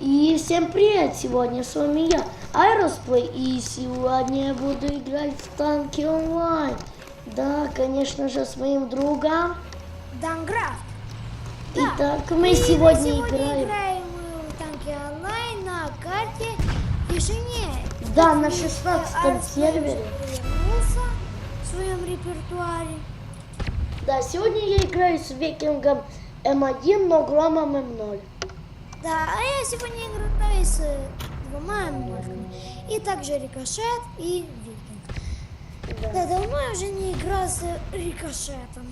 И всем привет! Сегодня с вами я, Аэросплей, и сегодня я буду играть в танки онлайн. Да, конечно же, с моим другом. Данграфт. Да. Итак, мы И сегодня, сегодня играем. играем мы в танки онлайн на карте Тишине. Да, на И 16 Арсен сервере. в своем репертуаре. Да, сегодня я играю с викингом М1, но громом М0. Да, а я сегодня играю с э, двумя морками. И также Рикошет и Викинг. Да. Да, давно я уже не играл с Рикошетом.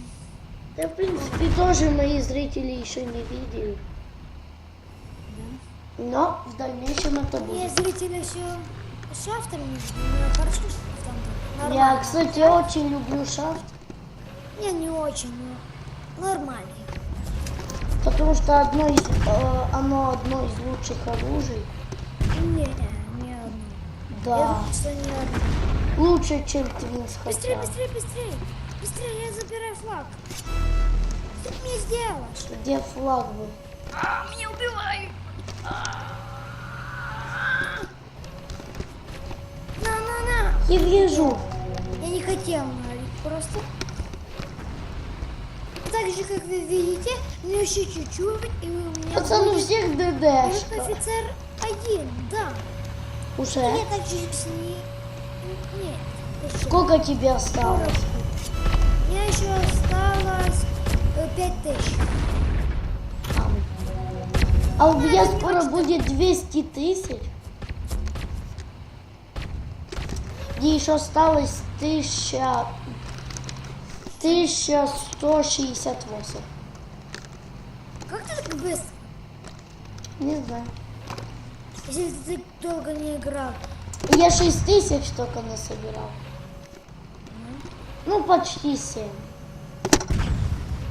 Да, в принципе, тоже мои зрители еще не видели. Но в дальнейшем это Я будет. зрители все шафтами не хорошо шафтом. Я, кстати, очень люблю шафт, Не, не очень, но нормально. Потому что одно из, э, оно одно из лучших оружий. Не, не одно. Я Да, думаю, что не одно. лучше, чем Твинс Быстрее, хотя. быстрее, быстрее. Быстрее, я забираю флаг. Что ты мне сделаешь? Где флаг был? А, меня убивают. На, на, на. Я вижу. Я не хотел просто. Так же, как вы видите, мне еще чуть-чуть, и у меня Пацаны, у всех ДДшка. офицер один, да. Уже? Я также с ней... Нет. Сколько тебе осталось? У меня еще осталось э, пять тысяч. А у меня скоро будет 200 тысяч. Мне еще осталось 1000... 1168. Как ты так быстро? Не знаю. Если ты долго не играл. Я 6 тысяч только насобирал. Ну, почти 7.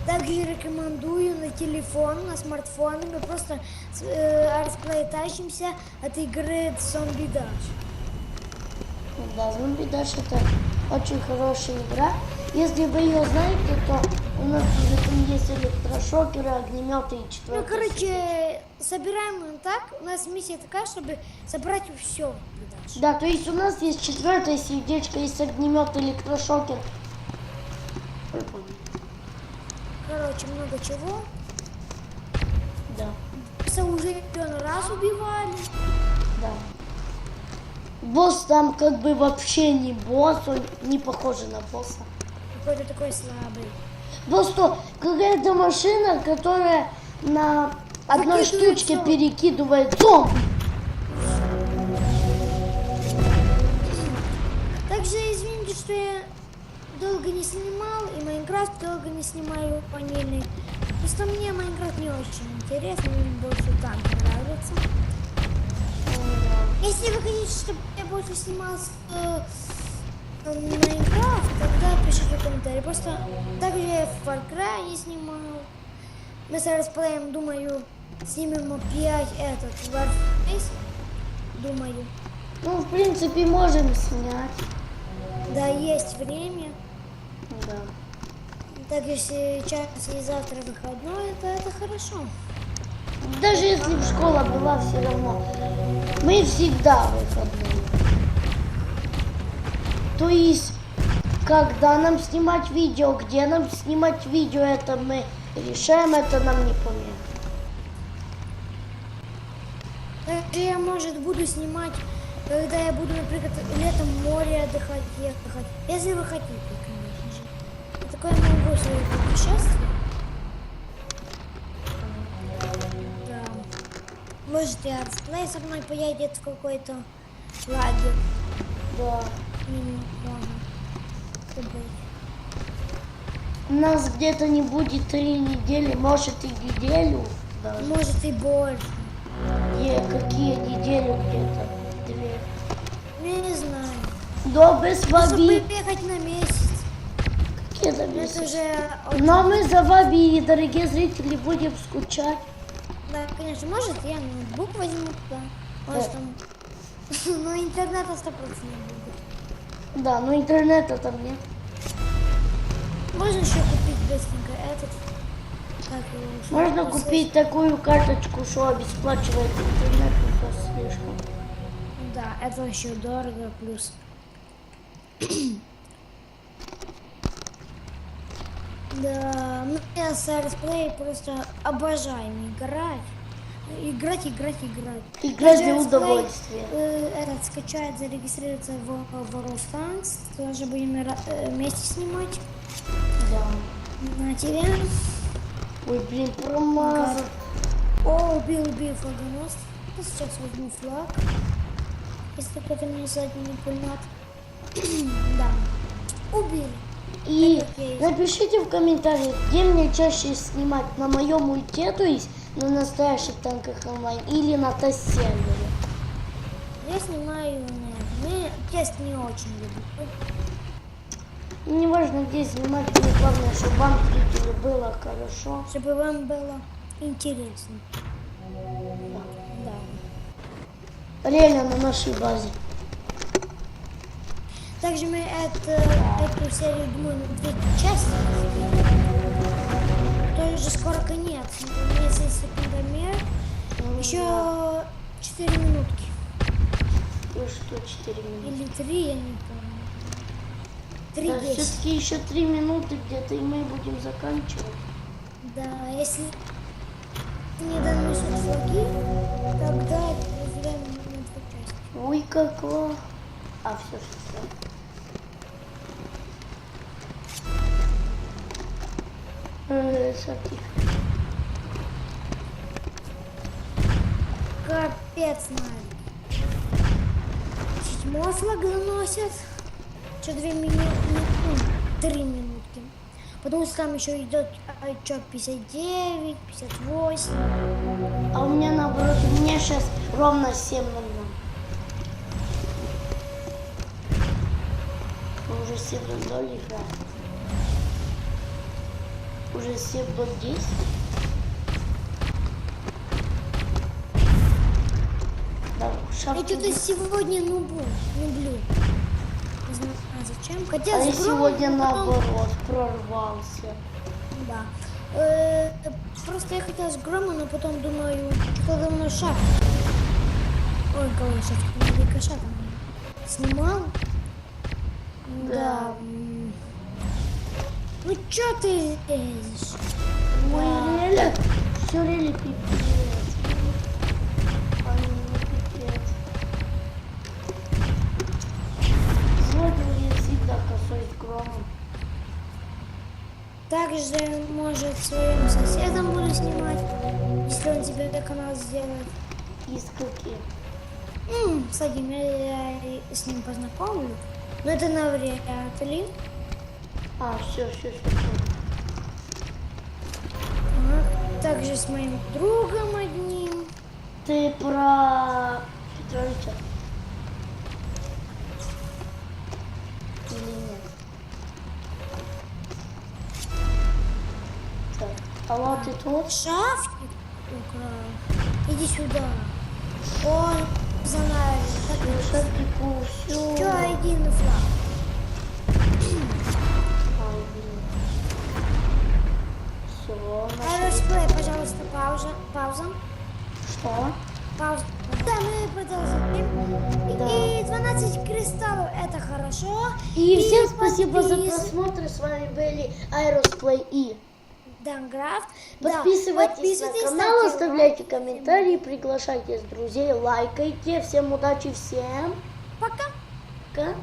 Также рекомендую на телефон, на смартфон. Мы просто э, тащимся от игры Zombie Dash. Да, зомби Dash это очень хорошая игра. Если вы ее знаете, то у нас уже там есть электрошокеры, огнеметы и Ну, четвертый. короче, собираем так. У нас миссия такая, чтобы собрать все. Да, то есть у нас есть четвертое сердечко, есть огнемет, электрошокер. Короче, много чего. Да, миллион раз убивали. да. Босс там как бы вообще не босс, он не похожий на босса. Какой-то такой слабый. Просто какая-то машина, которая на одной Закидывает штучке всё. перекидывает зомби. Также извините, что я долго не снимал, и Майнкрафт долго не снимаю панельный. Просто мне Майнкрафт не очень интересно, мне больше танки нравятся. Если вы хотите, чтобы я больше снимал с, э, Майнкрафт, тогда пишите в комментарии. Просто также я в Far Cry не снимал. Мы с Расплеем, думаю, снимем опять этот Warface. Думаю. Ну, в принципе, можем снять. Да, есть время. Да. Так если сейчас и завтра выходной, то это хорошо. Даже если бы школа была, все равно. Мы всегда выходные. То есть, когда нам снимать видео, где нам снимать видео, это мы решаем, это нам не помеха. Также я, может, буду снимать, когда я буду, например, летом в море отдыхать, ехать. Если вы хотите, конечно же. Я такое могу себе путешествие. Можете Artsplay со мной поедет в какой-то лагерь. Да. Забыть. Нас где-то не будет три недели, может и неделю. даже. Может и больше. Не, какие недели где-то? Две. Ну, Я не знаю. Да, без Чтобы воби. приехать на месяц. Какие там Это месяцы? уже... Но мы за вами, дорогие зрители, будем скучать. Да, конечно, может, я ноутбук возьму туда. Может, там... Но интернета 100% не будет. Да, но интернета там нет. Можно еще купить быстренько этот как его... Можно купить такую карточку, что обеспечивает интернет, это слишком. Да, это еще дорого, плюс... Да, мы с Airplay просто обожаем играть. Играть, играть, играть. Играть для удовольствия. э, этот скачать, зарегистрироваться в World Tanks. Тоже будем э, вместе снимать. Да. На тебе. Ой, блин, промазал. О, убил, убил флагонос. Я сейчас возьму флаг. Если кто-то мне сзади не пульнет. да. Убили. И напишите в комментариях, где мне чаще снимать, на моем ульте, то есть на настоящих танках онлайн, или на тест-сервере. Я снимаю на мне тест не очень люблю. И неважно, где снимать, мне главное, чтобы вам зрители было хорошо. Чтобы вам было интересно. Да. Реально на нашей базе. Также мы это, эту серию, думаю, две части. Тоже скоро конец. У меня есть секундомер. Еще 4 минутки. И что, 4 минуты? Или 3, я не помню. 3 Да, 10. все-таки еще 3 минуты где-то, и мы будем заканчивать. Да, если не донесут флаги, тогда разделяем на две части. Ой, как ла. А, все, все, все. Капец, Навик. Седьмой флаг заносят. Что две минуты, три минутки. Потому что там еще идет отчет 59, 58. А у меня наоборот, у меня сейчас ровно 7 0 Мы уже 7 0 играем. Уже 7 до 10. Да, Я шапки. что-то сегодня нубу, люблю. А зачем. Хотя А я сегодня потом- наоборот прорвался. Да. Э, просто я хотела с грома, но потом думаю, что давно шаг. Ой, кого? Не кошак. Снимал? Да. м. Ну чё ты лезешь? Да. Реля, все Реля пипец. Ай, ну пипец. Сегодня я всегда косой с громом. Также, может, своим соседом буду снимать, если он тебе этот канал сделает. Из каких? М, с одним я, я с ним познакомлю. Но это навряд ли. А, все, все, все. Ага. Также с моим другом одним. Ты про Петровича? Или нет? Так, алло, ты тут? Шафник украл. Иди сюда. Он за нами. Шапику, все. Что, иди на флаг. Все, Аэросплей, пожалуйста, пауза. Пауза. Что? Пауза. Да, мы продолжаем. Да. И 12 кристаллов, это хорошо. И всем спасибо за просмотр. С вами были Aerosplay и Данграфт. Да, Подписывайтесь, на канал, ставьте оставляйте комментарии, приглашайте друзей, лайкайте. Всем удачи, всем Пока. пока.